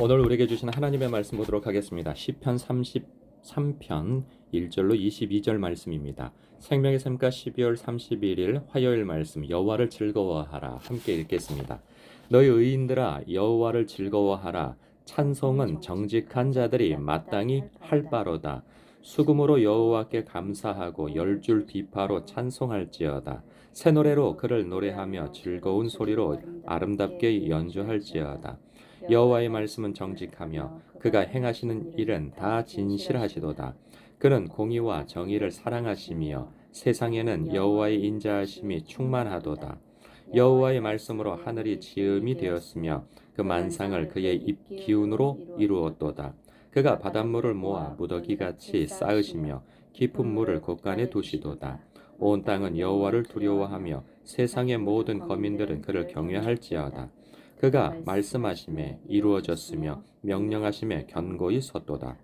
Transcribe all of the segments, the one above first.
오늘 우리에게 주신 하나님의 말씀 보도록 하겠습니다. 시편 33편 1절로 22절 말씀입니다. 생명의 샘가 12월 31일 화요일 말씀 여호와를 즐거워하라 함께 읽겠습니다. 너희 의인들아 여호와를 즐거워하라 찬송은 정직한 자들이 마땅히 할 바로다. 수금으로 여호와께 감사하고 열 줄 비파로 찬송할지어다. 새 노래로 그를 노래하며 즐거운 소리로 아름답게 연주할지어다. 여호와의 말씀은 정직하며 그가 행하시는 일은 다 진실하시도다. 그는 공의와 정의를 사랑하시며 세상에는 여호와의 인자하심이 충만하도다. 여호와의 말씀으로 하늘이 지음이 되었으며 그 만상을 그의 입 기운으로 이루었도다. 그가 바닷물을 모아 무더기 같이 쌓으시며 깊은 물을 곳간에 두시도다. 온 땅은 여호와를 두려워하며 세상의 모든 거민들은 그를 경외할지어다. 그가 말씀하심에 이루어졌으며 명령하심에 견고히 섰도다.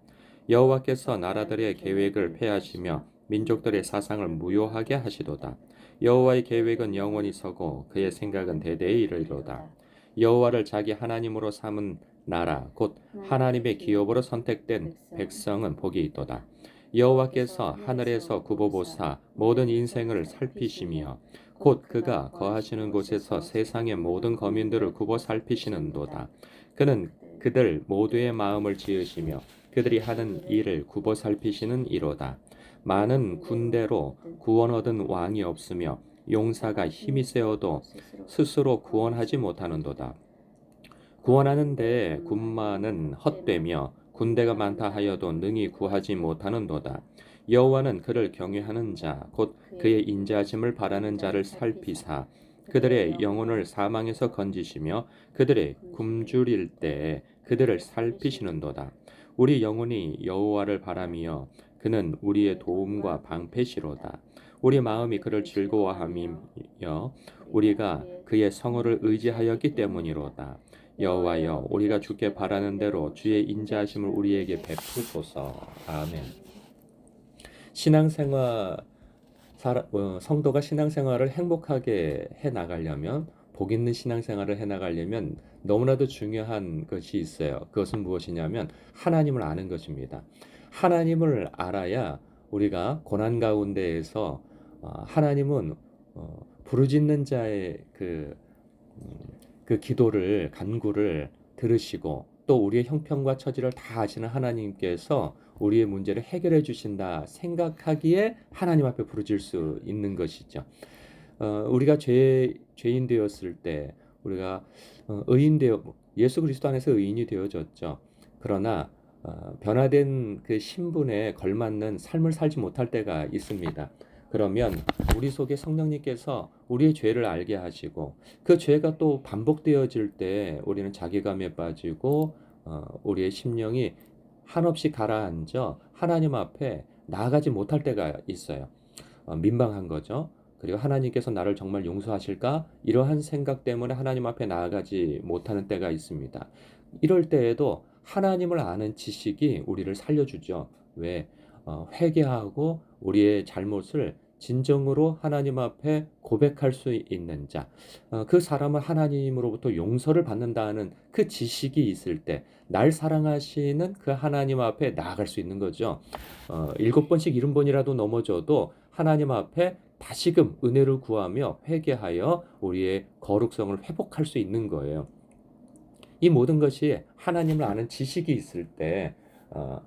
여호와께서 나라들의 계획을 폐하시며 민족들의 사상을 무효하게 하시도다. 여호와의 계획은 영원히 서고 그의 생각은 대대에 이르리로다. 여호와를 자기 하나님으로 삼은 나라 곧 하나님의 기업으로 선택된 백성은 복이 있도다. 여호와께서 하늘에서 굽어보사 모든 인생을 살피시며 곧 그가 거하시는 곳에서 세상의 모든 거민들을 굽어 살피시는도다. 그는 그들 모두의 마음을 지으시며 그들이 하는 일을 굽어 살피시는 이로다. 많은 군대로 구원 얻은 왕이 없으며 용사가 힘이 세어도 스스로 구원하지 못하는도다. 구원하는 데 군마는 헛되며 군대가 많다 하여도 능히 구하지 못하는도다. 여호와는 그를 경외하는 자, 곧 그의 인자하심을 바라는 자를 살피사 그들의 영혼을 사망에서 건지시며 그들의 굶주릴 때 그들을 살피시는도다. 우리 영혼이 여호와를 바라며 그는 우리의 도움과 방패시로다. 우리 마음이 그를 즐거워하며 우리가 그의 성호를 의지하였기 때문이로다. 여호와여 우리가 주께 바라는 대로 주의 인자하심을 우리에게 베푸소서. 아멘. 신앙생활 사라, 어, 성도가 신앙생활을 행복하게 해 나가려면 복 있는 신앙생활을 해 나가려면 너무나도 중요한 것이 있어요. 그것은 무엇이냐면 하나님을 아는 것입니다. 하나님을 알아야 우리가 고난 가운데에서 어, 하나님은 어, 부르짖는 자의 그, 음, 그 기도를 간구를 들으시고 또 우리의 형편과 처지를 다 아시는 하나님께서 우리의 문제를 해결해 주신다 생각하기에 하나님 앞에 부르질 수 있는 것이죠. 어, 우리가 죄 죄인 되었을 때 우리가 어, 의인 되어 예수 그리스도 안에서 의인이 되어졌죠. 그러나 어, 변화된 그 신분에 걸맞는 삶을 살지 못할 때가 있습니다. 그러면 우리 속에 성령님께서 우리의 죄를 알게 하시고 그 죄가 또 반복되어질 때 우리는 자기감에 빠지고 어, 우리의 심령이 한없이 가라앉아 하나님 앞에 나아가지 못할 때가 있어요. 어, 민망한 거죠. 그리고 하나님께서 나를 정말 용서하실까? 이러한 생각 때문에 하나님 앞에 나아가지 못하는 때가 있습니다. 이럴 때에도 하나님을 아는 지식이 우리를 살려주죠. 왜? 어, 회개하고 우리의 잘못을 진정으로 하나님 앞에 고백할 수 있는 자, 어, 그 사람은 하나님으로부터 용서를 받는다는 그 지식이 있을 때, 날 사랑하시는 그 하나님 앞에 나아갈 수 있는 거죠. 어, 일곱 번씩 일흔 번이라도 넘어져도 하나님 앞에 다시금 은혜를 구하며 회개하여 우리의 거룩성을 회복할 수 있는 거예요. 이 모든 것이 하나님을 아는 지식이 있을 때 어,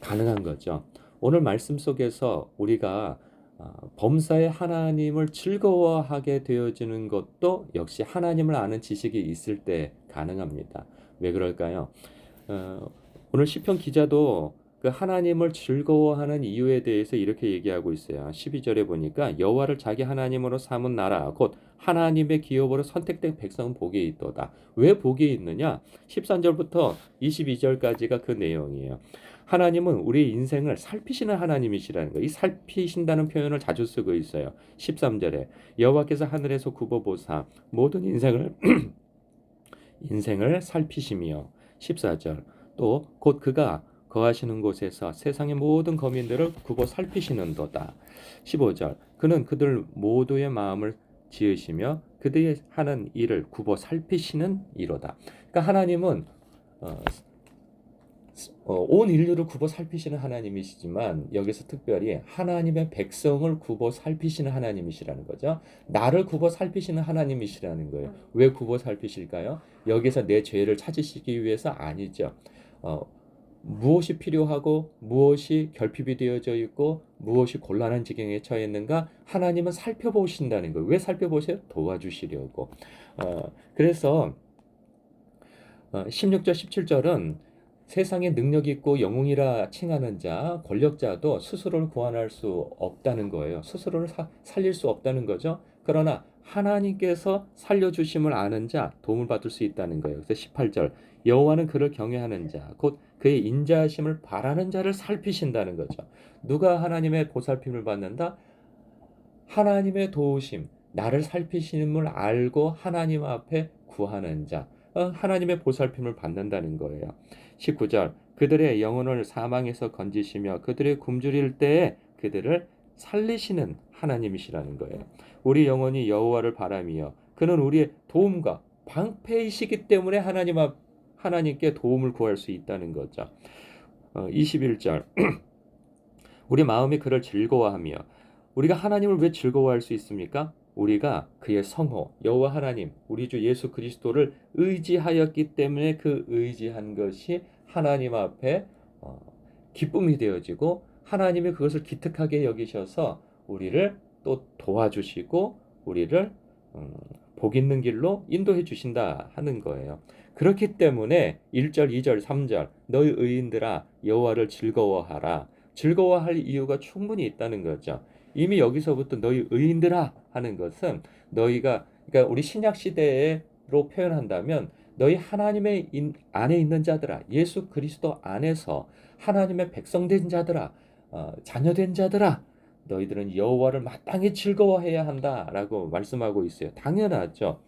가능한 거죠. 오늘 말씀 속에서 우리가 어, 범사의 하나님을 즐거워하게 되어지는 것도 역시 하나님을 아는 지식이 있을 때 가능합니다. 왜 그럴까요? 어, 오늘 시편 기자도 그 하나님을 즐거워하는 이유에 대해서 이렇게 얘기하고 있어요. 12절에 보니까 여호와를 자기 하나님으로 삼은 나라 곧 하나님의 기업으로 선택된 백성은 복이 있도다. 왜 복이 있느냐? 13절부터 22절까지가 그 내용이에요. 하나님은 우리 인생을 살피시는 하나님이시라는 거예요. 이 살피신다는 표현을 자주 쓰고 있어요. 13절에 여호와께서 하늘에서 굽어보사 모든 인생을 인생을 살피시며 14절 또 곧 그가 거하시는 곳에서 세상의 모든 거민들을 굽어 살피시는도다. 15절 그는 그들 모두의 마음을 지으시며 그들이 하는 일을 굽어 살피시는 이로다. 그러니까 하나님은 어, 어, 온 인류를 굽어 살피시는 하나님이시지만 여기서 특별히 하나님의 백성을 굽어 살피시는 하나님이시라는 거죠. 나를 굽어 살피시는 하나님이시라는 거예요. 왜 굽어 살피실까요? 여기서 내 죄를 찾으시기 위해서 아니죠. 어, 무엇이 필요하고 무엇이 결핍이 되어져 있고 무엇이 곤란한 지경에 처해 있는가 하나님은 살펴보신다는 거예요. 왜 살펴보세요? 도와주시려고. 어, 그래서 어, 16절 17절은 세상에 능력 있고 영웅이라 칭하는 자, 권력자도 스스로를 구원할 수 없다는 거예요. 스스로를 사- 살릴 수 없다는 거죠. 그러나 하나님께서 살려주심을 아는 자, 도움을 받을 수 있다는 거예요. 그래서 18절, 여호와는 그를 경외하는 자, 곧 그의 인자하심을 바라는 자를 살피신다는 거죠. 누가 하나님의 보살핌을 받는다? 하나님의 도우심, 나를 살피심을 알고 하나님 앞에 구하는 자, 어, 하나님의 보살핌을 받는다는 거예요. 19절 그들의 영혼을 사망에서 건지시며 그들의 굶주릴 때에 그들을 살리시는 하나님이시라는 거예요. 우리 영혼이 여호와를 바라며 그는 우리의 도움과 방패이시기 때문에 하나님 앞 하나님께 도움을 구할 수 있다는 거죠. 어, 21절 우리 마음이 그를 즐거워하며 우리가 하나님을 왜 즐거워할 수 있습니까? 우리가 그의 성호 여호와 하나님 우리 주 예수 그리스도를 의지하였기 때문에 그 의지한 것이 하나님 앞에 어, 기쁨이 되어지고 하나님이 그것을 기특하게 여기셔서 우리를 또 도와주시고 우리를 음, 복 있는 길로 인도해 주신다 하는 거예요. 그렇기 때문에 1절, 2절, 3절 너희 의인들아 여호와를 즐거워하라. 즐거워할 이유가 충분히 있다는 거죠. 이미 여기서부터 너희 의인들아 하는 것은 너희가 그러니까 우리 신약 시대로 표현한다면 너희 하나님의 인, 안에 있는 자들아 예수 그리스도 안에서 하나님의 백성된 자들아 어, 자녀된 자들아 너희들은 여호와를 마땅히 즐거워해야 한다라고 말씀하고 있어요. 당연하죠.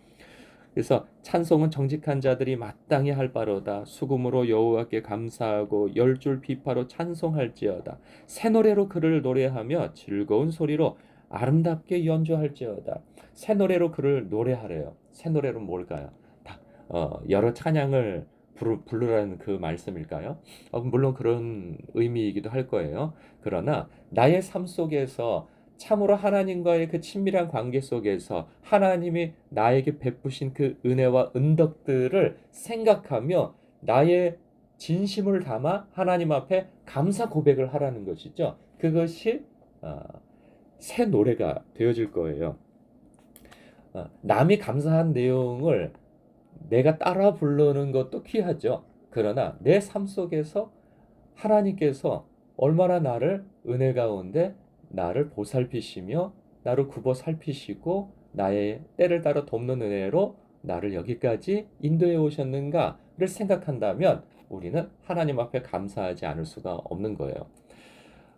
그래서 찬송은 정직한 자들이 마땅히 할 바로다. 수금으로 여호와께 감사하고 열 줄 비파로 찬송할지어다. 새 노래로 그를 노래하며 즐거운 소리로 아름답게 연주할지어다. 새 노래로 그를 노래하래요. 새 노래로 뭘까요? 다 어, 여러 찬양을 부르, 부르라는 그 말씀일까요? 어, 물론 그런 의미이기도 할 거예요. 그러나 나의 삶 속에서 참으로 하나님과의 그 친밀한 관계 속에서 하나님이 나에게 베푸신 그 은혜와 은덕들을 생각하며 나의 진심을 담아 하나님 앞에 감사 고백을 하라는 것이죠. 그것이 어, 새 노래가 되어질 거예요. 어, 남이 감사한 내용을 내가 따라 부르는 것도 귀하죠. 그러나 내 삶 속에서 하나님께서 얼마나 나를 은혜 가운데 나를 보살피시며 나를 굽어 살피시고 나의 때를 따라 돕는 은혜로 나를 여기까지 인도해 오셨는가를 생각한다면 우리는 하나님 앞에 감사하지 않을 수가 없는 거예요.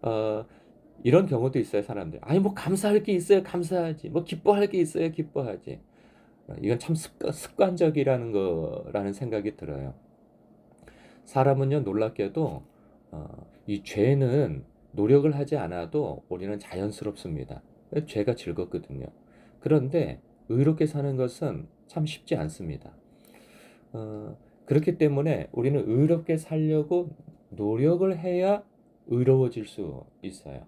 어, 이런 경우도 있어요, 사람들. 아니, 뭐 감사할 게 있어요, 감사하지. 뭐 기뻐할 게 있어요, 기뻐하지. 어, 이건 참 습관, 습관 적이라는 거라는 생각이 들어요. 사람은요, 놀랍게도 어, 이 죄는 노력을 하지 않아도 우리는 자연스럽습니다. 죄가 즐겁거든요. 그런데 의롭게 사는 것은 참 쉽지 않습니다. 어, 그렇기 때문에 우리는 의롭게 살려고 노력을 해야 의로워질 수 있어요.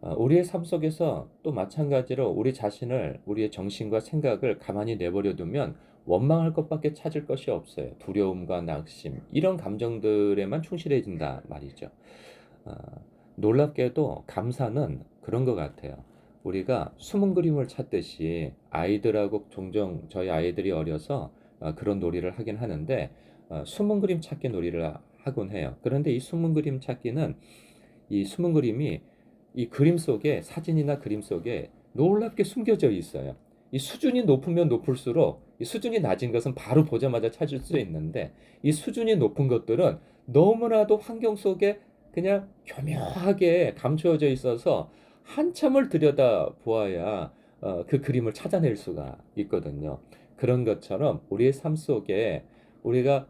어, 우리의 삶 속에서 또 마찬가지로 우리 자신을 우리의 정신과 생각을 가만히 내버려 두면 원망할 것밖에 찾을 것이 없어요. 두려움과 낙심 이런 감정들에만 충실해진다 말이죠. 어, 놀랍게도 감사는 그런 것 같아요. 우리가 숨은 그림을 찾듯이 아이들하고 종종 저희 아이들이 어려서 어, 그런 놀이를 하긴 하는데 어, 숨은 그림 찾기 놀이를 하곤 해요. 그런데 이 숨은 그림 찾기는 이 숨은 그림이 이 그림 속에 사진이나 그림 속에 놀랍게 숨겨져 있어요. 이 수준이 높으면 높을수록 이 수준이 낮은 것은 바로 보자마자 찾을 수 있는데 이 수준이 높은 것들은 너무나도 환경 속에 그냥 교묘하게 감추어져 있어서 한참을 들여다 보아야 어, 그 그림을 찾아낼 수가 있거든요. 그런 것처럼 우리의 삶 속에 우리가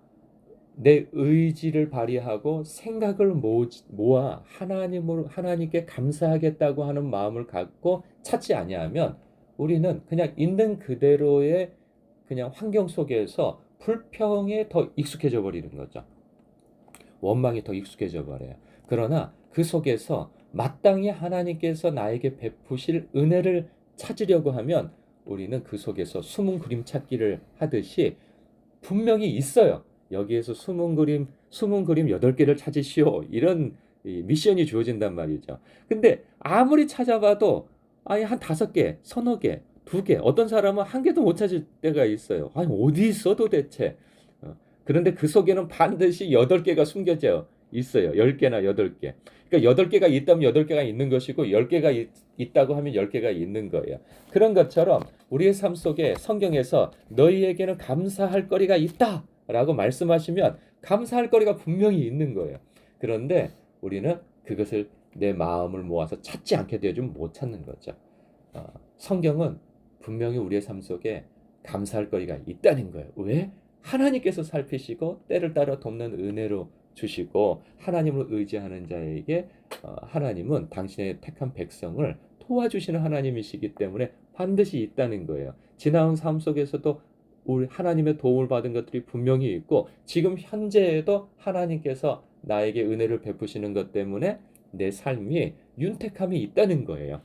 내 의지를 발휘하고 생각을 모, 모아 하나님으로 하나님께 감사하겠다고 하는 마음을 갖고 찾지 아니하면 우리는 그냥 있는 그대로의 그냥 환경 속에서 불평에 더 익숙해져 버리는 거죠. 원망이 더 익숙해져 버려요. 그러나 그 속에서 마땅히 하나님께서 나에게 베푸실 은혜를 찾으려고 하면 우리는 그 속에서 숨은 그림 찾기를 하듯이 분명히 있어요. 여기에서 숨은 그림, 숨은 그림 8개를 찾으시오. 이런 이 미션이 주어진단 말이죠. 근데 아무리 찾아봐도 아예 한 다섯 개, 서너 개, 두 개, 어떤 사람은 한 개도 못 찾을 때가 있어요. 아니, 어디 있어 도대체? 어, 그런데 그 속에는 반드시 여덟 개가 숨겨져 있어요. 열 개나 여덟 개. 그러니까 여덟 개가 있다면 여덟 개가 있는 것이고 열 개가 있, 있다고 하면 열 개가 있는 거예요. 그런 것처럼 우리의 삶 속에 성경에서 너희에게는 감사할 거리가 있다 라고 말씀하시면 감사할 거리가 분명히 있는 거예요. 그런데 우리는 그것을 내 마음을 모아서 찾지 않게 되어주면 못 찾는 거죠. 어, 성경은 분명히 우리의 삶 속에 감사할 거리가 있다는 거예요. 왜? 하나님께서 살피시고 때를 따라 돕는 은혜로 주시고 하나님을 의지하는 자에게 어, 하나님은 당신의 택한 백성을 도와주시는 하나님이시기 때문에 반드시 있다는 거예요. 지나온 삶 속에서도 우리 하나님의 도움을 받은 것들이 분명히 있고 지금 현재에도 하나님께서 나에게 은혜를 베푸시는 것 때문에 내 삶이 윤택함이 있다는 거예요.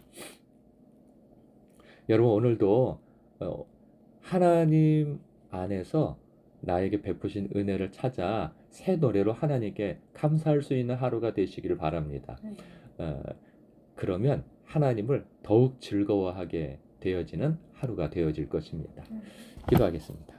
여러분 오늘도 어, 하나님 안에서 나에게 베푸신 은혜를 찾아 새 노래로 하나님께 감사할 수 있는 하루가 되시기를 바랍니다. 네. 어, 그러면 하나님을 더욱 즐거워하게 되어지는 하루가 되어질 것입니다. 음. 기도하겠습니다.